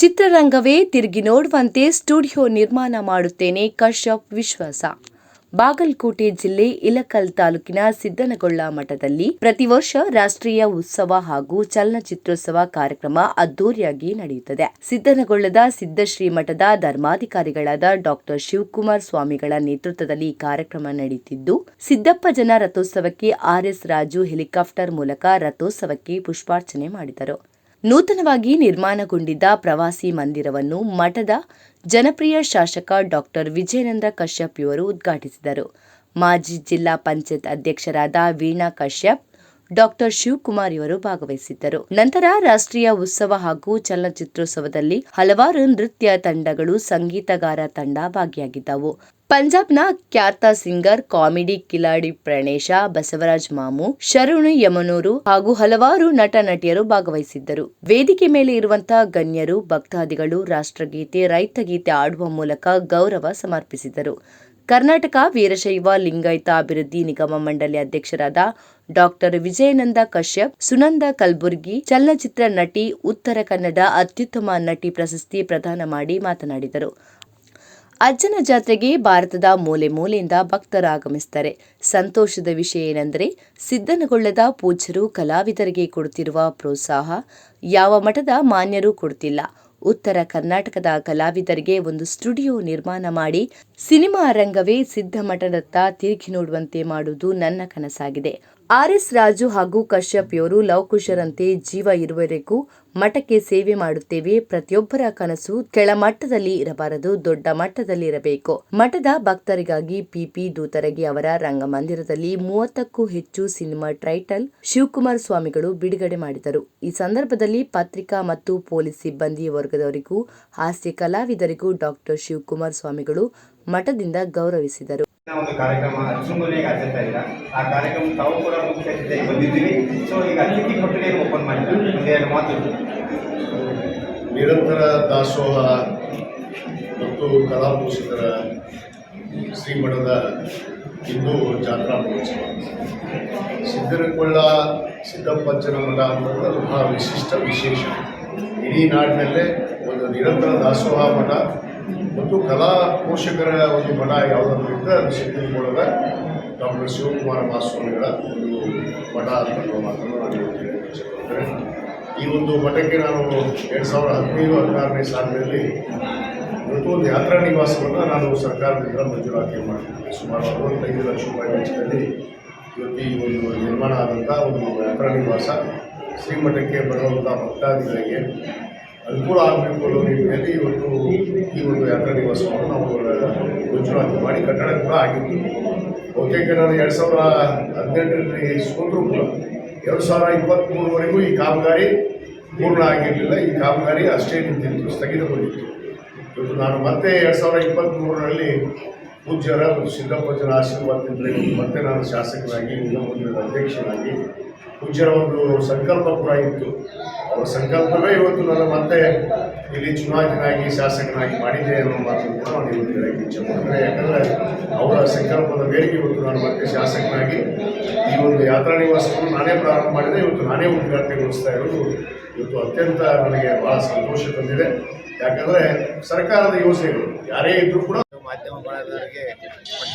ಚಿತ್ರರಂಗವೇ ತಿರುಗಿ ನೋಡುವಂತೆ ಸ್ಟುಡಿಯೋ ನಿರ್ಮಾಣ ಮಾಡುತ್ತೇನೆ ಕಶ್ಯಪ್ ವಿಶ್ವಾಸ. ಬಾಗಲಕೋಟೆ ಜಿಲ್ಲೆ ಇಲಕಲ್ ತಾಲೂಕಿನ ಸಿದ್ದನಗೊಳ್ಳ ಮಠದಲ್ಲಿ ಪ್ರತಿ ವರ್ಷ ರಾಷ್ಟ್ರೀಯ ಉತ್ಸವ ಹಾಗೂ ಚಲನಚಿತ್ರೋತ್ಸವ ಕಾರ್ಯಕ್ರಮ ಅದ್ದೂರಿಯಾಗಿ ನಡೆಯುತ್ತದೆ. ಸಿದ್ದನಗೊಳ್ಳದ ಸಿದ್ದಶ್ರೀ ಮಠದ ಧರ್ಮಾಧಿಕಾರಿಗಳಾದ ಡಾಕ್ಟರ್ ಶಿವಕುಮಾರ್ ಸ್ವಾಮಿಗಳ ನೇತೃತ್ವದಲ್ಲಿ ಕಾರ್ಯಕ್ರಮ ನಡೆಯುತ್ತಿದ್ದು, ಸಿದ್ದಪ್ಪ ಜನ ರಥೋತ್ಸವಕ್ಕೆ ಆರ್ಎಸ್ ರಾಜು ಹೆಲಿಕಾಪ್ಟರ್ ಮೂಲಕ ರಥೋತ್ಸವಕ್ಕೆ ಪುಷ್ಪಾರ್ಚನೆ ಮಾಡಿದರು. ನೂತನವಾಗಿ ನಿರ್ಮಾಣಗೊಂಡಿದ್ದ ಪ್ರವಾಸಿ ಮಂದಿರವನ್ನು ಮಠದ ಜನಪ್ರಿಯ ಶಾಸಕ ಡಾಕ್ಟರ್ ವಿಜಯನಂದ ಕಶ್ಯಪ್ ಇವರು ಉದ್ಘಾಟಿಸಿದರು. ಮಾಜಿ ಜಿಲ್ಲಾ ಪಂಚಾಯತ್ ಅಧ್ಯಕ್ಷರಾದ ವೀಣಾ ಕಶ್ಯಪ್, ಡಾಕ್ಟರ್ ಶಿವಕುಮಾರ್ ಇವರು ಭಾಗವಹಿಸಿದ್ದರು. ನಂತರ ರಾಷ್ಟ್ರೀಯ ಉತ್ಸವ ಹಾಗೂ ಚಲನಚಿತ್ರೋತ್ಸವದಲ್ಲಿ ಹಲವಾರು ನೃತ್ಯ ತಂಡಗಳು, ಸಂಗೀತಗಾರ ತಂಡ ಭಾಗಿಯಾಗಿದ್ದವು. ಪಂಜಾಬ್ನ ಖ್ಯಾತ ಸಿಂಗರ್, ಕಾಮಿಡಿ ಕಿಲಾಡಿ ಪ್ರಣೇಶ, ಬಸವರಾಜ್ ಮಾಮು, ಶರಣು ಯಮನೂರು ಹಾಗೂ ಹಲವಾರು ನಟ ನಟಿಯರು ಭಾಗವಹಿಸಿದ್ದರು. ವೇದಿಕೆ ಮೇಲೆ ಇರುವಂತಹ ಗಣ್ಯರು, ಭಕ್ತಾದಿಗಳು ರಾಷ್ಟ್ರಗೀತೆ, ರೈತಗೀತೆ ಆಡುವ ಮೂಲಕ ಗೌರವ ಸಮರ್ಪಿಸಿದರು ಕರ್ನಾಟಕ ವೀರಶೈವ ಲಿಂಗಾಯತ ಅಭಿವೃದ್ಧಿ ನಿಗಮ ಮಂಡಳಿ ಅಧ್ಯಕ್ಷರಾದ ಡಾಕ್ಟರ್ ವಿಜಯನಂದ ಕಶ್ಯಪ್, ಸುನಂದ ಕಲ್ಬುರ್ಗಿ, ಚಲನಚಿತ್ರ ನಟಿ, ಉತ್ತರ ಕನ್ನಡ ಅತ್ಯುತ್ತಮ ನಟಿ ಪ್ರಶಸ್ತಿ ಪ್ರದಾನ ಮಾಡಿ ಮಾತನಾಡಿದರು. ಅಜ್ಜನ ಜಾತ್ರೆಗೆ ಭಾರತದ ಮೂಲೆ ಮೂಲೆಯಿಂದ ಭಕ್ತರು ಆಗಮಿಸುತ್ತಾರೆ ಸಂತೋಷದ ವಿಷಯ ಏನೆಂದರೆ, ಸಿದ್ಧನಗೊಳ್ಳದ ಪೂಜ್ಯರು ಕಲಾವಿದರಿಗೆ ಕೊಡುತ್ತಿರುವ ಪ್ರೋತ್ಸಾಹ. ಯಾವ ಮಠದ ಮಾನ್ಯರು ಕೊಡುತ್ತಿಲ್ಲ. ಉತ್ತರ ಕರ್ನಾಟಕದ ಕಲಾವಿದರಿಗೆ ಒಂದು ಸ್ಟುಡಿಯೋ ನಿರ್ಮಾಣ ಮಾಡಿ, ಸಿನಿಮಾ ರಂಗವೇ ಸಿದ್ಧ ಮಠದತ್ತ ತಿರುಗಿ ನೋಡುವಂತೆ ಮಾಡುವುದು ನನ್ನ ಕನಸಾಗಿದೆ. ಆರ್ಎಸ್ ರಾಜು ಹಾಗೂ ಕಶ್ಯಪ್ ಇವರು ಲವಕುಶರಂತೆ ಜೀವ ಇರುವವರೆಗೂ ಮಠಕ್ಕೆ ಸೇವೆ ಮಾಡುತ್ತೇವೆ. ಪ್ರತಿಯೊಬ್ಬರ ಕನಸು ಕೆಳಮಟ್ಟದಲ್ಲಿ ಇರಬಾರದು, ದೊಡ್ಡ ಮಟ್ಟದಲ್ಲಿ ಇರಬೇಕು. ಮಠದ ಭಕ್ತರಿಗಾಗಿ ಪಿಪಿ ದೂತರಗಿ ಅವರ ರಂಗಮಂದಿರದಲ್ಲಿ ಮೂವತ್ತಕ್ಕೂ ಹೆಚ್ಚು ಸಿನಿಮಾ ಟೈಟಲ್ ಶಿವಕುಮಾರ್ ಸ್ವಾಮಿಗಳು ಬಿಡುಗಡೆ ಮಾಡಿದರು. ಈ ಸಂದರ್ಭದಲ್ಲಿ ಪತ್ರಿಕಾ ಮತ್ತು ಪೊಲೀಸ್ ಸಿಬ್ಬಂದಿ ವರ್ಗದವರಿಗೂ ಹಾಸ್ಯ ಕಲಾವಿದರಿಗೂ ಡಾಕ್ಟರ್ ಶಿವಕುಮಾರ್ ಸ್ವಾಮಿಗಳು ಮಠದಿಂದ ಗೌರವಿಸಿದರು. ಒಂದು ಕಾರ್ಯಕ್ರಮ ಅಚ್ಚುಂಬಲಿಗೆ ಆಚರಿಸ್ತಾ ಇಲ್ಲ. ಆ ಕಾರ್ಯಕ್ರಮ ತಾವು ಕೂಡ ಮುಖ್ಯ ಬಂದಿದ್ದೀವಿ. ಸೊ ಈಗ ಅತಿಥಿ ಕೊಠಡಿ ಓಪನ್ ಮಾಡಿದ್ದಾರೆ ಒಂದೆರಡು ಮಾತು. ನಿರಂತರ ದಾಸೋಹ ಮತ್ತು ಕಲಾಪೋಷಕರ ಶ್ರೀಮಠದ ಹಿಂದೂ ಜಾತ್ರಾ ಮಹೋತ್ಸವ. ಸಿದ್ದನಕೊಳ್ಳ ಸಿದ್ದಪ್ಪಜ್ಜನ ಮಠ ಅನ್ನೋದು ಬಹಳ ವಿಶಿಷ್ಟ ವಿಶೇಷ. ಇಡೀ ನಾಡಿನಲ್ಲೇ ಒಂದು ನಿರಂತರ ದಾಸೋಹ ಮಠ ಮತ್ತು ಕಲಾ ಪೋಷಕರ ಒಂದು ಮಠ ಯಾವುದಾದ್ರು ಇದ್ದರೆ ಅದು ಸಿದ್ದನಕೊಳ್ಳದ ಡಾಕ್ಟರ್ ಶಿವಕುಮಾರ ಮಹಾಸ್ವಾಮಿಗಳ ಒಂದು ಮಠ ಅನ್ನೋ ಮಾತನ್ನು ನಾನು ಈ ಒಂದು ಮಠಕ್ಕೆ ನಾನು ಎರಡು ಸಾವಿರದ ಹದಿನೈದು, ಹದಿನಾರನೇ ಸಾಲಿನಲ್ಲಿ ಇವತ್ತು ಒಂದು ಯಾತ್ರಾ ನಿವಾಸವನ್ನು ನಾನು ಸರ್ಕಾರದಿಂದ ಮಂಜೂರಾತಿ ಮಾಡಿದ್ದೇನೆ. ಸುಮಾರು ಅರವತ್ತೈದು ಲಕ್ಷ ರೂಪಾಯಿ ವೆಚ್ಚದಲ್ಲಿ ಇವತ್ತು ಈ ಒಂದು ನಿರ್ಮಾಣ ಆದಂಥ ಒಂದು ಯಾತ್ರಾ ನಿವಾಸ ಶ್ರೀಮಠಕ್ಕೆ ಬರುವಂಥ ಭಕ್ತಾದಿಗಳಿಗೆ ಅನುಕೂಲ ಆಗಬೇಕು ಅನ್ನೋ ನಿಟ್ಟಿನಲ್ಲಿ ಇವತ್ತು ಈ ಒಂದು ಯಾತ್ರಾ ದಿವಸವನ್ನು ನಾವು ಮಂಜೂರಾತಿ ಮಾಡಿ ಕಟ್ಟಡ ಕೂಡ ಆಗಿತ್ತು. ಬಹುತೇಕ ನಾನು ಎರಡು ಸಾವಿರ ಹದಿನೆಂಟರಲ್ಲಿ ಸೋತರೂ ಕೂಡ ಎರಡು ಸಾವಿರ ಇಪ್ಪತ್ತ್ಮೂರವರೆಗೂ ಈ ಕಾಮಗಾರಿ ಪೂರ್ಣ ಆಗಿರಲಿಲ್ಲ. ಈ ಕಾಮಗಾರಿ ಅಷ್ಟೇ ನಿಂತಿತ್ತು, ಸ್ಥಗಿತಗೊಂಡಿತ್ತು. ಇವತ್ತು ನಾನು ಮತ್ತೆ ಎರಡು ಸಾವಿರ ಇಪ್ಪತ್ತ್ಮೂರರಲ್ಲಿ ಪೂಜ್ಯರ ಮತ್ತು ಸಿದ್ದಪ್ಪಜ್ಜನ ಆಶೀರ್ವಾದದಿಂದ ಮತ್ತೆ ನಾನು ಶಾಸಕನಾಗಿ ಇನ್ನೊಂದು ಅಧ್ಯಕ್ಷನಾಗಿ ಪೂಜ್ಯರ ಒಂದು ಸಂಕಲ್ಪ ಕೂಡ ಇತ್ತು. ಅವರ ಸಂಕಲ್ಪವೇ ಇವತ್ತು ನಾನು ಮತ್ತೆ ಇಲ್ಲಿ ಚುನಾಯಿತನಾಗಿ ಶಾಸಕನಾಗಿ ಮಾಡಿದೆ ಅನ್ನೋ ಮಾತನ್ನು ಕೂಡ ನಾನು ಇವತ್ತು ಹೇಳಕ್ಕೆ ಇಚ್ಛೆ ಯಾಕಂದರೆ ಅವರ ಸಂಕಲ್ಪದ ಮೇರೆಗೆ ಇವತ್ತು ನಾನು ಮತ್ತೆ ಶಾಸಕನಾಗಿ ಈ ಒಂದು ಯಾತ್ರಾ ನಿವಾಸವನ್ನು ನಾನೇ ಪ್ರಾರಂಭ ಮಾಡಿದೆ. ಇವತ್ತು ನಾನೇ ಉದ್ಘಾಟನೆಗೊಳಿಸ್ತಾ ಇರೋದು ಇವತ್ತು ಅತ್ಯಂತ ನನಗೆ ಭಾಳ ಸಂತೋಷ ತಂದಿದೆ. ಯಾಕಂದರೆ ಸರ್ಕಾರದ ಯೋಜನೆಗಳು ಯಾರೇ ಇದ್ದರೂ ಕೂಡ ಮಾಧ್ಯಮ ಬಳಗದವರಿಗೆ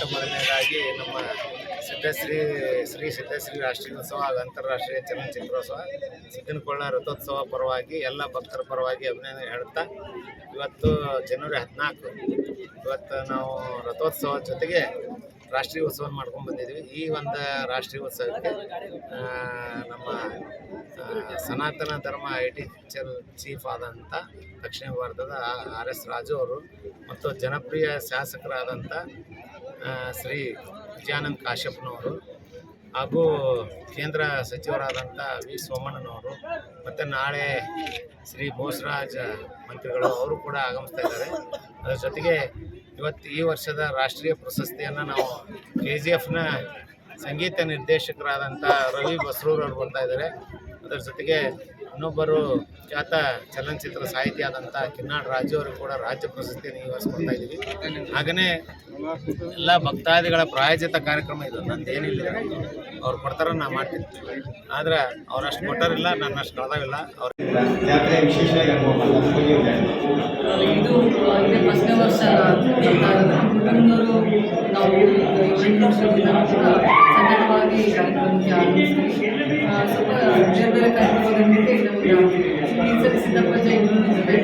ಮೊದಲನೇದಾಗಿ ನಮ್ಮ ಸಿದ್ಧಶ್ರೀ ಶ್ರೀ ಸಿದ್ಧಶ್ರೀ ರಾಷ್ಟ್ರೀಯೋತ್ಸವ ಹಾಗೂ ಅಂತಾರಾಷ್ಟ್ರೀಯ ಚಲನಚಿತ್ರೋತ್ಸವ ಸಿದ್ದನಕೊಳ್ಳ ರಥೋತ್ಸವ ಪರವಾಗಿ ಎಲ್ಲ ಭಕ್ತರ ಪರವಾಗಿ ಅಭಿನಂದನೆ ಹೇಳ್ತಾ, ಇವತ್ತು ಜನವರಿ ಹದಿನಾಲ್ಕು. ಇವತ್ತು ನಾವು ರಥೋತ್ಸವ ಜೊತೆಗೆ ರಾಷ್ಟ್ರೀಯ ಉತ್ಸವ ಮಾಡ್ಕೊಂಡು ಬಂದಿದ್ವಿ. ಈ ಒಂದು ರಾಷ್ಟ್ರೀಯ ಉತ್ಸವಕ್ಕೆ ನಮ್ಮ ಸನಾತನ ಧರ್ಮ ಐ ಟಿ ಚೀಫ್ ಆದಂಥ ದಕ್ಷಿಣ ಭಾರತದ ಆರ್ ಎಸ್ ರಾಜು ಅವರು ಮತ್ತು ಜನಪ್ರಿಯ ಶಾಸಕರಾದಂಥ ಶ್ರೀ ವಿಜಯಾನಂದ್ ಕಾಶ್ಯಪ್ನವರು ಹಾಗೂ ಕೇಂದ್ರ ಸಚಿವರಾದಂಥ ವಿ ಸೋಮಣ್ಣನವರು ಮತ್ತು ನಾಳೆ ಶ್ರೀ ಬೋಸರಾಜ್ ಮಂತ್ರಿಗಳು ಅವರು ಕೂಡ ಆಗಮಿಸ್ತಾ ಇದ್ದಾರೆ. ಅದರ ಜೊತೆಗೆ ಇವತ್ತು ಈ ವರ್ಷದ ರಾಷ್ಟ್ರೀಯ ಪ್ರಶಸ್ತಿಯನ್ನು ನಾವು ಕೆ ಜಿ ಎಫ್ನ ಸಂಗೀತ ನಿರ್ದೇಶಕರಾದಂಥ ರವಿ ಬಸ್ರೂರವರು ಬರ್ತಾ ಇದ್ದಾರೆ. ಅದರ ಜೊತೆಗೆ ಇನ್ನೊಬ್ಬರು ಖ್ಯಾತ ಚಲನಚಿತ್ರ ಸಾಹಿತಿಯಾದಂಥ ಕಿನ್ನಾಡ್ ರಾಜು ಅವರು ಕೂಡ ರಾಜ್ಯ ಪ್ರಶಸ್ತಿಯನ್ನು ಈ ವರ್ಷ ಕೊಡ್ತಾ ಇದ್ದೀವಿ. ಹಾಗೆಯೇ ಎಲ್ಲ ಭಕ್ತಾದಿಗಳ ಪ್ರಾಯೋಜಿತ ಕಾರ್ಯಕ್ರಮ ಇದು. ನಂದೇನಿಲ್ಲ. ಅವ್ರು ಕೊಡ್ತಾರ ನಾ ಮಾಡ್ತೀನಿ. ಆದ್ರೆ ಅವರಷ್ಟು ಕೊಟ್ಟಾರಿಲ್ಲ ನನ್ನ ಅಷ್ಟು ಕಳೆದಾಗಿಲ್ಲ ಅವ್ರು. ಇದು ಫಸ್ಟ್ನೇ ವರ್ಷ ನಾವು ಎಂಟು ವರ್ಷದಿಂದ ಕಾರ್ಯಕ್ರಮಕ್ಕೆ ಆಗಮಿಸ್ತೀವಿ. ಸ್ವಲ್ಪ ಬೇರೆ ಬೇರೆ ಕಾರ್ಯಕ್ರಮಗಳಿಗೆ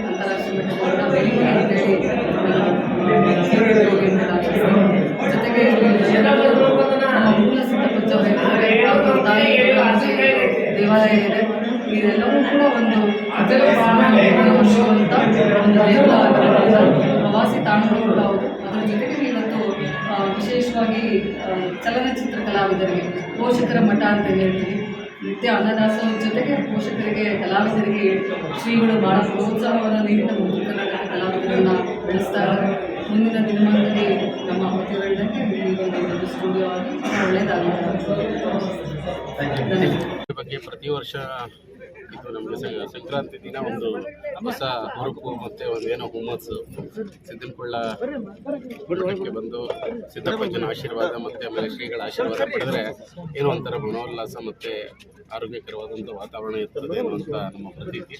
ಅಂತಾರಾಷ್ಟ್ರೀಯ ದೇವಾಲಯ ಇದೆ ಇದೆಲ್ಲವೂ ಕೂಡ ಒಂದು ವರ್ಷವಂತ ಪ್ರವಾಸಿ ತಾಣಗಳು ಕೂಡ ಜೊತೆಗೆ ಇವತ್ತು ವಿಶೇಷವಾಗಿ ಚಲನಚಿತ್ರ ಕಲಾವಿದರಿಗೆ ಪೋಷಕರ ಮಠ ಅಂತ ಹೇಳ್ತೀವಿ. ನಿತ್ಯ ಅನ್ನದಾಸೋಹ ಜೊತೆಗೆ ಪೋಷಕರಿಗೆ ಕಲಾವಿದರಿಗೆ ಶ್ರೀಗಳು ಬಹಳ ಪ್ರೋತ್ಸಾಹವನ್ನು ನೀಡಿದ ಉತ್ತರ ಕರ್ನಾಟಕ ಕಲಾವಿದರನ್ನ ಬೆಳೆಸ್ತಾ ಇದ್ದಾರೆ. ಮುಂದಿನ ದಿನಮಾನದಲ್ಲಿ ನಮ್ಮ ಈ ಒಂದು ಸ್ಟುಡಿಯೋ ಆಗಿ ಒಳ್ಳೆಯದಾಗುತ್ತೆ ಬಗ್ಗೆ ಪ್ರತಿ ವರ್ಷ ಇದು ನಮ್ಮ ಸಂಕ್ರಾಂತಿ ದಿನ ಒಂದು ಹೊಸ ಹುರುಪು ಮತ್ತೆ ಒಂದು ಏನೋ ಹುಮ್ಮಸ್ಸು ಸಿದ್ದನಕೊಳ್ಳ ಮಠಕ್ಕೆ ಬಂದು ಸಿದ್ದಪ್ಪಜ್ಜನ ಆಶೀರ್ವಾದ ಮತ್ತೆ ಆಮೇಲೆ ಶ್ರೀಗಳ ಆಶೀರ್ವಾದ ಪಡೆದ್ರೆ ಏನೋ ಒಂಥರ ಮನೋಲ್ಲಾಸ ಮತ್ತೆ ಆರೋಗ್ಯಕರವಾದಂಥ ವಾತಾವರಣ ಇರ್ತದೆ ಅನ್ನುವಂಥ ನಮ್ಮ ಪ್ರತೀತಿ.